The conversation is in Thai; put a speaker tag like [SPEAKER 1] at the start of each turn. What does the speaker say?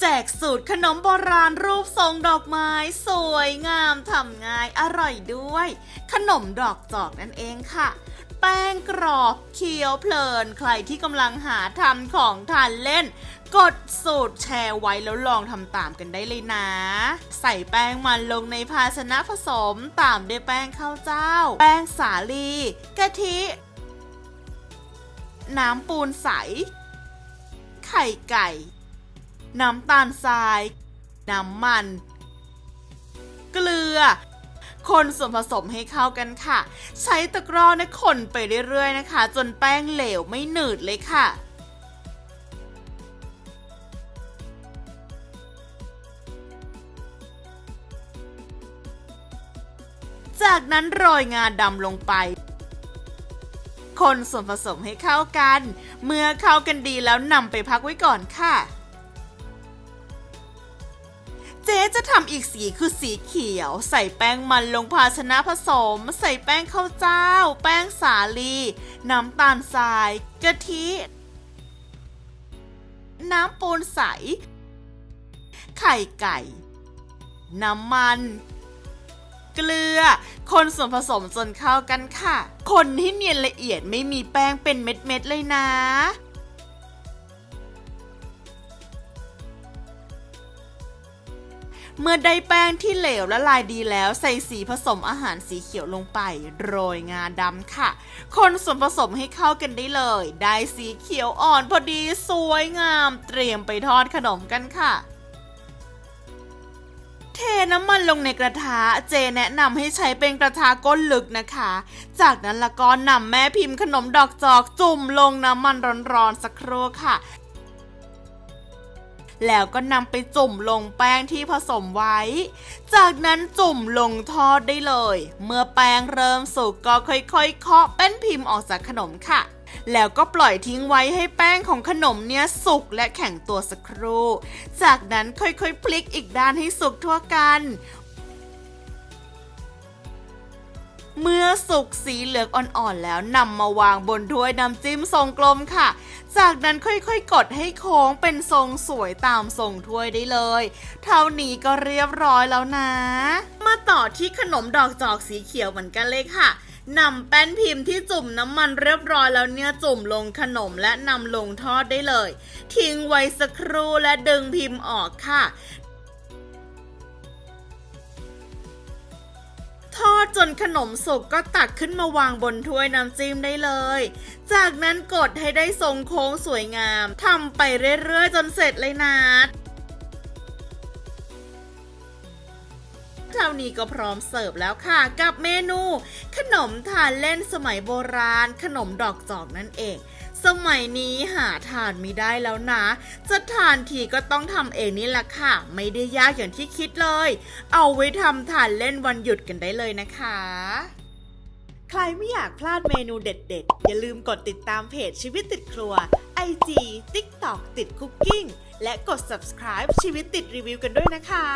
[SPEAKER 1] แจกสูตรขนมโบราณรูปทรงดอกไม้ สวยงามทำง่ายอร่อยด้วย ขนมดอกจอกนั่นเองค่ะ แป้งกรอบเคี้ยวเพลิน ใครที่กำลังหาทำของทานเล่น กดสูตรแชร์ไว้แล้วลองทำตามกันได้เลยนะ ใส่แป้งมันลงในภาชนะผสมตามด้วยแป้งข้าวเจ้า แป้งสาลีกะทิ น้ำปูนใส ไข่ไก่ น้ำตาลทราย น้ำมัน เกลือ คนส่วนผสมให้เข้ากันค่ะ ใช้ตะกร้อนะคนไปเรื่อยๆนะคะ จนแป้งเหลวไม่หนืดเลยค่ะจากนั้นโรยงาดำลงไป คนส่วนผสมให้เข้ากัน เมื่อเข้ากันดีแล้วนำไปพักไว้ก่อนค่ะ เจ๊จะทำอีกสีคือสีเขียว ใส่แป้งมันลงภาชนะผสม ใส่แป้งข้าวเจ้า แป้งสาลี น้ำตาลทรายกะทิ น้ำปูนใส ไข่ไก่ น้ำมัน เกลือ คนส่วนผสมจนเข้ากันค่ะ คนให้เนียนละเอียดไม่มีแป้งเป็นเม็ดๆเลยนะ เมื่อได้แป้งที่เหลวและลายดีแล้วใส่สีผสมอาหารสีเขียวลงไป โรยงาดำค่ะ คนส่วนผสมให้เข้ากันได้เลย ได้สีเขียวอ่อนพอดีสวยงาม เตรียมไปทอดขนมกันค่ะเทน้ำมันลงในกระทะ เจแนะนำให้ใช้เป็นกระทะก้นลึกนะคะ จากนั้นละก็นำแม่พิมพ์ขนมดอกจอกจุ่มลงน้ำมันร้อนๆสักครู่ค่ะ แล้วก็นำไปจุ่มลงแป้งที่ผสมไว้ จากนั้นจุ่มลงทอดได้เลย เมื่อแป้งเริ่มสุกก็ค่อยๆเคาะเป็นพิมพ์ออกจากขนมค่ะแล้วก็ปล่อยทิ้งไว้ให้แป้งของขนมเนี้ยสุกและแข็งตัวสักครู่ จากนั้นค่อยๆ พลิกอีกด้านให้สุกทั่วกัน เมื่อสุกสีเหลืองอ่อนๆแล้วนำมาวางบนถ้วยน้ำจิ้มทรงกลมค่ะ จากนั้นค่อยๆ กดให้โค้งเป็นทรงสวยตามทรงถ้วยได้เลย เท่านี้ก็เรียบร้อยแล้วนะ มาต่อที่ขนมดอกจอกสีเขียวเหมือนกันเลยค่ะนำแป้นพิมพ์ที่จุ่มน้ำมันเรียบร้อยแล้วเนี่ยจุ่มลงขนมและนำลงทอดได้เลย ทิ้งไว้สักครู่และดึงพิมพ์ออกค่ะ จนขนมสุกก็ตักขึ้นมาวางบนถ้วยน้ำจิ้มได้เลย จากนั้นกดให้ได้ทรงโค้งสวยงามทำไปเรื่อยๆ จนเสร็จเลยนะ เท่านี้ก็พร้อมเสิร์ฟแล้วค่ะ กับเมนู ขนมทานเล่นสมัยโบราณ ขนมดอกจอกนั่นเองสมัยนี้หาทานไม่ได้แล้วนะ จะทานทีก็ต้องทำเองนี่แหละค่ะ ไม่ได้ยากอย่างที่คิดเลย เอาไว้ทำทานเล่นวันหยุดกันได้เลยนะคะ ใครไม่อยากพลาดเมนูเด็ดๆ อย่าลืมกดติดตามเพจชีวิตติดครัว IG TikTok ติดคุกกิ้ง และกด subscribe ชีวิตติดรีวิวกันด้วยนะคะ